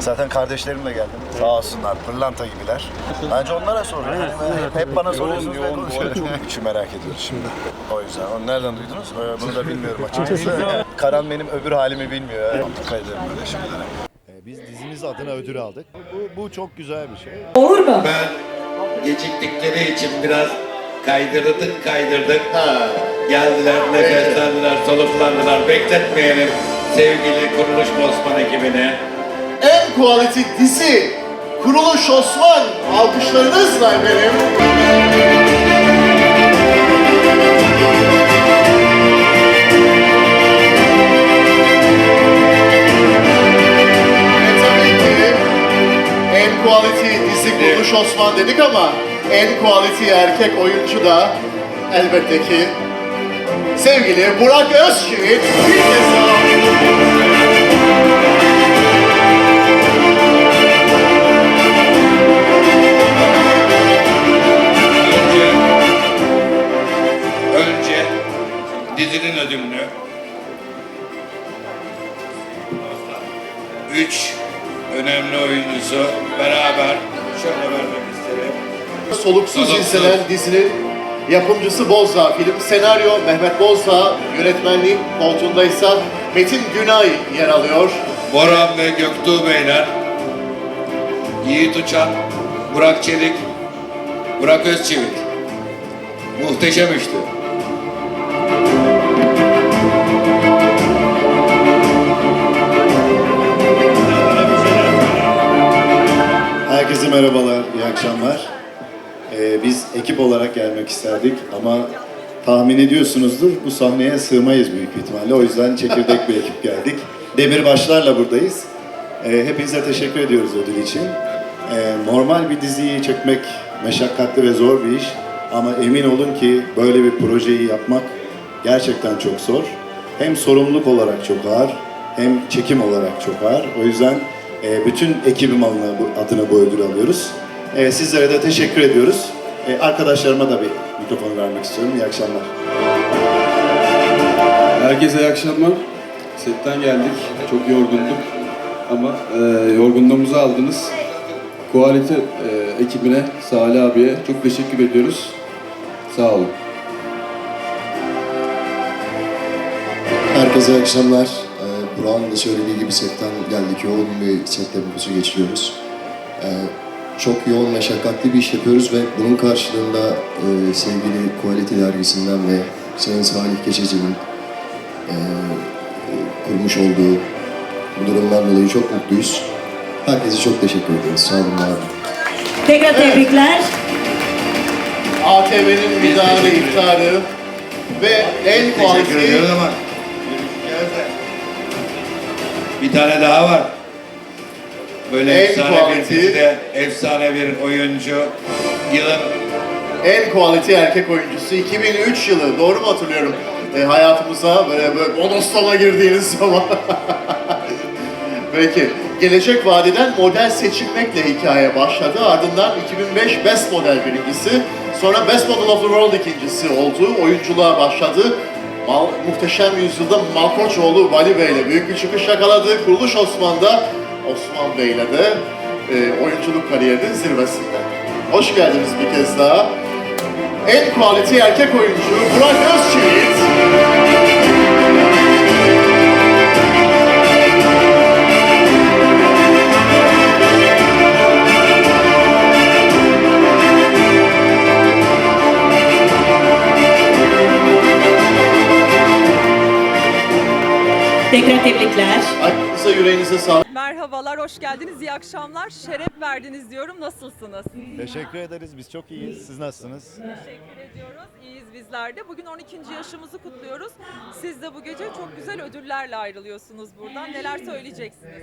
Zaten kardeşlerimle geldim. Sağ olsunlar, pırlanta gibiler. Bence onlara sorun. Yani hep, hep bana soruyorsunuz. ben konuşuyorum. Üçü merak ediyoruz şimdi. O yüzden. Onu nereden duydunuz? Ee, Bunu da bilmiyorum açıkçası. Karan benim öbür halimi bilmiyor. Yani. Dikkat ederim böyle şeylere. Ee, Biz dizimiz adına ödül aldık. Bu, bu çok güzel bir şey. Olur mu? Ben geciktikleri için biraz kaydırdık kaydırdık. Geldiler, nefeslendiler, soluklandılar. Bekletmeyelim sevgili Kuruluş Bosman ekibine. Quality dizi Kuruluş Osman alkışlarınızla efendim. En quality dizi Kuruluş Osman dedik ama en quality erkek oyuncu da elbette ki sevgili Burak Özçivit bir kez daha. Dizinin ödülünü üç önemli oyuncusu beraber şöyle vermek isterim. Soluksuz Soluksuz. izlenen dizinin yapımcısı Bozdağ film, senaryo Mehmet Bozdağ, yönetmenliği koltuğundaysa Metin Günay yer alıyor. Boran ve Göktuğ Beyler, Yiğit Uçan, Burak Çelik, Burak Özçivit. Muhteşem işti. Herkese merhabalar, iyi akşamlar. Ee, biz ekip olarak gelmek isterdik ama tahmin ediyorsunuzdur bu sahneye sığmayız büyük ihtimalle. O yüzden çekirdek bir ekip geldik. Demirbaşlarla buradayız. Ee, hepinize teşekkür ediyoruz ödül için. Ee, normal bir diziyi çekmek meşakkatli ve zor bir iş. Ama emin olun ki böyle bir projeyi yapmak gerçekten çok zor. Hem sorumluluk olarak çok ağır, hem çekim olarak çok ağır. O yüzden e, bütün ekibim adına bu, adına bu ödülü alıyoruz. E, sizlere de teşekkür ediyoruz. E, arkadaşlarıma da bir mikrofon vermek istiyorum. İyi akşamlar. Herkese iyi akşamlar. Setten geldik. Çok yorgunduk. Ama e, yorgunluğumuzu aldınız. Kualite e, ekibine, Salih abiye çok teşekkür ediyoruz. Sağ olun. Herkese iyi akşamlar. Burak'ın da söylediği gibi setten geldik. Yoğun bir set temposu geçiriyoruz. Ee, çok yoğun, meşakkatli bir iş yapıyoruz ve bunun karşılığında e, sevgili Quality dergisinden ve Sayın Salih Keçeci'nin e, kurmuş olduğu bu durumdan dolayı çok mutluyuz. Herkese çok teşekkür ederiz. Sağ olun olun. Tekrar tebrikler. ATV'nin müdahale iftarı ve en ama bir tane daha var. Böyle En efsane quality. bir dizide efsane bir oyuncu. Yılın en quality erkek oyuncusu 2003 yılı doğru mu hatırlıyorum? E, hayatımıza böyle böyle bodoslama girdiğiniz zaman. Peki. Gelecek vadeden model seçilmekle hikaye başladı. Ardından 2005 Best Model birincisi, sonra Best Model of the World ikincisi oldu. Oyunculuğa başladı. Mal, muhteşem yüzyılda Malkoçoğlu Vali Bey'le büyük bir çıkış yakaladı. Kuruluş Osman'da Osman Bey'le de e, oyunculuk kariyerinin zirvesinde. Hoş geldiniz bir kez daha. En quality erkek oyuncu Burak Özçivit. Tekrar tebrikler. Aklınıza yüreğinize sağlık. Merhabalar, hoş geldiniz. İyi akşamlar. Şeref verdiniz diyorum. Nasılsınız? Teşekkür ederiz. Biz çok iyiyiz. Siz nasılsınız? Teşekkür ediyoruz. İyiyiz bizler de. Bugün 12. yaşımızı kutluyoruz. Siz de bu gece çok güzel ödüllerle ayrılıyorsunuz buradan. Neler söyleyeceksiniz?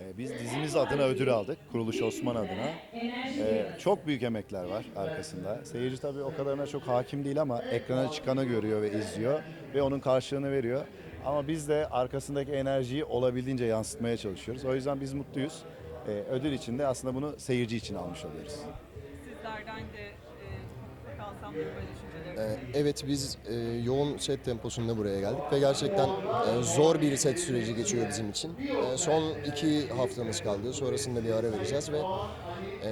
Ee, Biz dizimiz adına ödül aldık. Kuruluş Osman adına. Ee, çok büyük emekler var arkasında. Seyirci tabii o kadarına çok hakim değil ama ekrana çıkanı görüyor ve izliyor ve onun karşılığını veriyor. Ama biz de arkasındaki enerjiyi olabildiğince yansıtmaya çalışıyoruz. O yüzden biz mutluyuz. Ee, ödül için de aslında bunu seyirci için almış oluyoruz. Sizlerden de e, kalsam da böyle düşüncelerinizi. Evet biz e, yoğun set temposunda buraya geldik ve gerçekten e, zor bir set süreci geçiyor bizim için. E, son iki haftamız kaldı. Sonrasında bir ara vereceğiz ve e,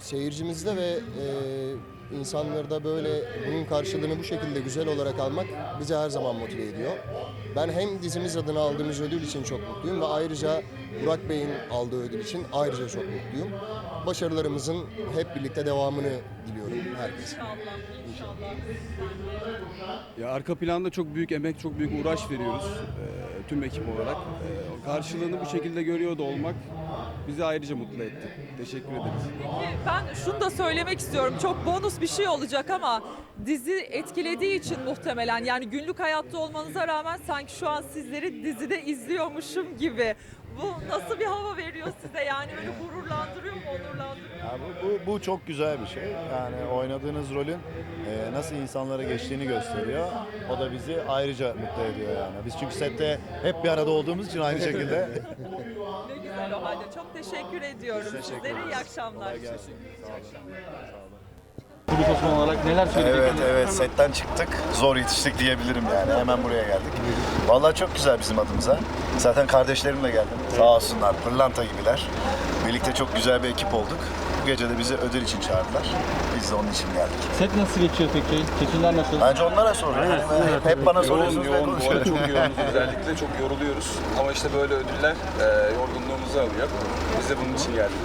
seyircimizde ve e, insanlarda böyle bunun karşılığını bu şekilde güzel olarak almak bizi her zaman motive ediyor. Ben hem dizimiz adına aldığımız ödül için çok mutluyum ve ayrıca Burak Bey'in aldığı ödül için ayrıca çok mutluyum. Başarılarımızın hep birlikte devamını diliyorum herkese. Ya arka planda çok büyük emek, çok büyük uğraş veriyoruz e, tüm ekip olarak. E, karşılığını bu şekilde görüyor da olmak bizi ayrıca mutlu etti. Teşekkür ederiz. Peki, Ben şunu da söylemek istiyorum. Çok bonus bir şey olacak ama dizi etkilediği için muhtemelen yani günlük hayatta olmanıza rağmen sanki şu an sizleri dizide izliyormuşum gibi. Bu nasıl bir hava veriyor size yani öyle gururlandırıyor mu, onurlandırıyor mu? Ya bu, bu, bu çok güzel bir şey. Yani oynadığınız rolün e, nasıl insanlara geçtiğini gösteriyor. O da bizi ayrıca mutlu ediyor yani. Biz çünkü sette hep bir arada olduğumuz için aynı şekilde. Halde. Çok teşekkür ediyorum. teşekkür Sizlere iyi akşamlar. Kolay gelsin. Sağ olun. Turgut Osman olarak neler Evet evet setten çıktık. Zor yetiştik diyebilirim yani. Hemen buraya geldik. Vallahi çok güzel bizim adımıza. Zaten kardeşlerimle geldim. Sağ olsunlar pırlanta gibiler. Birlikte çok güzel bir ekip olduk. Bu gece de bizi ödül için çağırdılar. Biz de onun için geldik. Set nasıl geçiyor peki? Çekimler nasıl? Bence onlara sorun. Yani hep, bana soruyorsunuz. ben yoğun, bu arada çok yoğunuz özellikle çok yoruluyoruz. Ama işte böyle ödüller e, yorgunluğumuzu alıyor. Biz de bunun için geldik.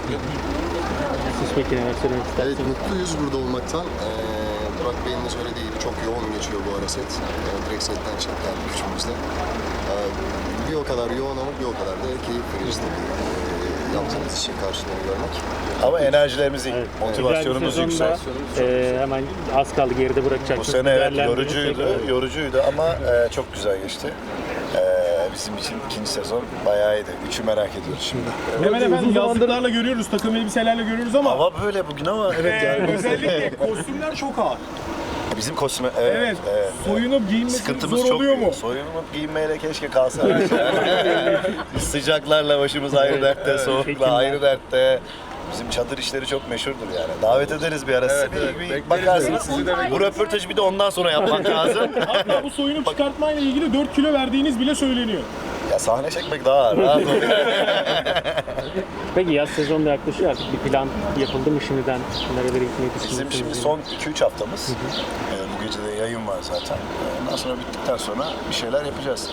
Siz peki neler söylemek Evet istersiniz? mutluyuz burada olmaktan. Ee, Burak Bey'in de söylediği gibi çok yoğun geçiyor bu ara set. Ee, direkt setten çıkıp geldik üçümüz de. Ee, bir o kadar yoğun ama bir o kadar da keyif verici tabii. Ee, yaptığımız işin karşılığını görmek. Ama enerjilerimiz iyi. Motivasyonumuz yüksek. Ee, hemen az kaldı geride bırakacak. Bu sene evet yorucuydu, yorucuydu ama e, çok güzel geçti. Bizim için ikinci sezon bayağı iyiydi. Üçü merak ediyoruz şimdi. Hemen hemen yazlıklarla görüyoruz, takım elbiselerle görüyoruz ama Hava böyle bugün ama evet e, yani. özellikle kostümler çok ağır. Bizim kostüme evet, Evet, evet. soyunup giyinmesi Sıkıntımız zor çok oluyor büyük. mu? Soyunup giyinmeyle keşke kalsaydık. Sıcaklarla başımız ayrı dertte, soğukla ayrı dertte. Bizim çadır işleri çok meşhurdur yani. Davet ederiz bir ara sizi. Evet, evet. Bir- bir Bekleriz bakarsınız. sizi de Bu röportajı bir de ondan sonra yapmak lazım. Hatta bu soyunup çıkartmayla ilgili 4 kilo verdiğiniz bile söyleniyor. ya sahne çekmek daha ağır. rahat olun. Peki yaz sezonu da yaklaşıyor artık. Bir plan yapıldı mı şimdiden? Nerelere gitmeyi düşünüyorsunuz? Bizim şimdi son 2-3 haftamız. Ee, bu gece de yayın var zaten. Ee, Ondan sonra bittikten sonra bir şeyler yapacağız.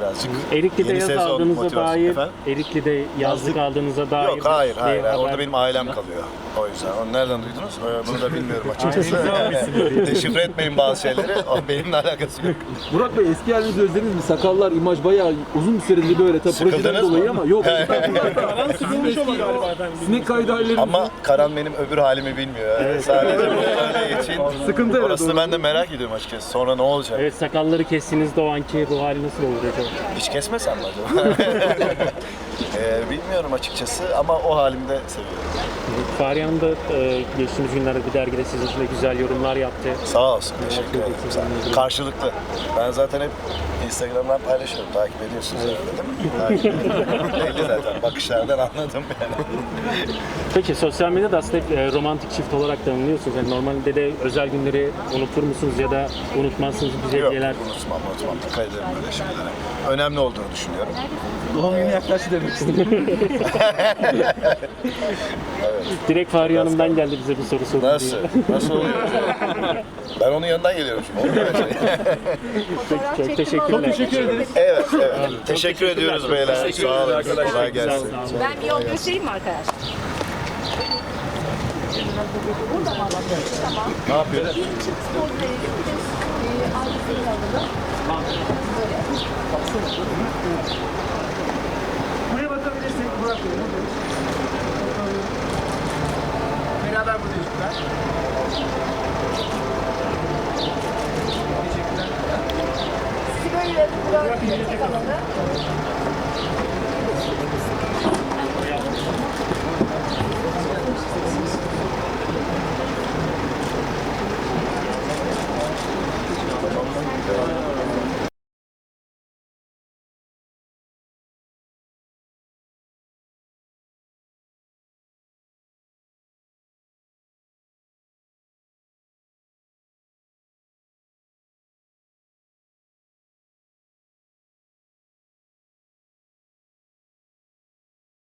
Birazcık. Erikli'de Yeni yaz sezon aldığınıza motivasyon. dair, Efendim? Erikli'de yazlık Yazlık- aldığınıza dair Yok hayır bir hayır. haber- Orada benim ailem kalıyor. O yüzden. Onu nereden duydunuz? Ee, Bunu da bilmiyorum açıkçası. Deşifre etmeyin bazı şeyleri. O benimle alakası yok. Burak Bey eski halinizi özlediniz mi? Sakallar, imaj bayağı uzun bir süredir böyle tabii projeden Sıkıldınız mı? dolayı ama yok. Karan sıkılmış ama galiba. Sinek kaydı Ama Karan benim öbür halimi bilmiyor. Yani. Sadece bu için. Sıkıntı herhalde Orasını ben de merak ediyorum açıkçası. Sonra ne olacak? Evet sakalları kestiğinizde o anki ruh hali nasıl olur acaba? Hiç kesmesem mi acaba? Ee, bilmiyorum açıkçası ama o halimde seviyorum. Fahriye Hanım da e, geçtiğimiz günlerde bir dergide sizin için de güzel yorumlar yaptı. Sağ olsun. Teşekkür ederim. Sağ olun. Karşılıklı. Ben zaten hep Instagram'dan paylaşıyorum. Takip ediyorsunuz herhalde değil mi? Takip Belli zaten. Bakışlardan anladım yani. Peki sosyal medyada aslında hep, e, romantik çift olarak tanımlıyorsunuz. Yani normalde de özel günleri unutur musunuz ya da unutmazsınız bize Yok hediyeler? unutmam unutmam. Dikkat ederim böyle şeylere. Önemli olduğunu düşünüyorum. Doğum günü yaklaştı demek istedim. Direkt Fahriye Hanım'dan geldi bize bir soru sordu Nasıl? diye. Nasıl oluyor? ben onun yanından geliyorum şimdi. Peki, çok teşekkürler. Çok teşekkür ederiz. Evet, evet. Teşekkür ediyoruz beyler. Sağ olun. Kolay gelsin. Ben bir yol göstereyim mi arkadaş? Ne yapıyorsun? Buraya bakabilirsek Burak Bey. Beraber buradayız Burak. Sizi böyle Burak Bey'e alalım.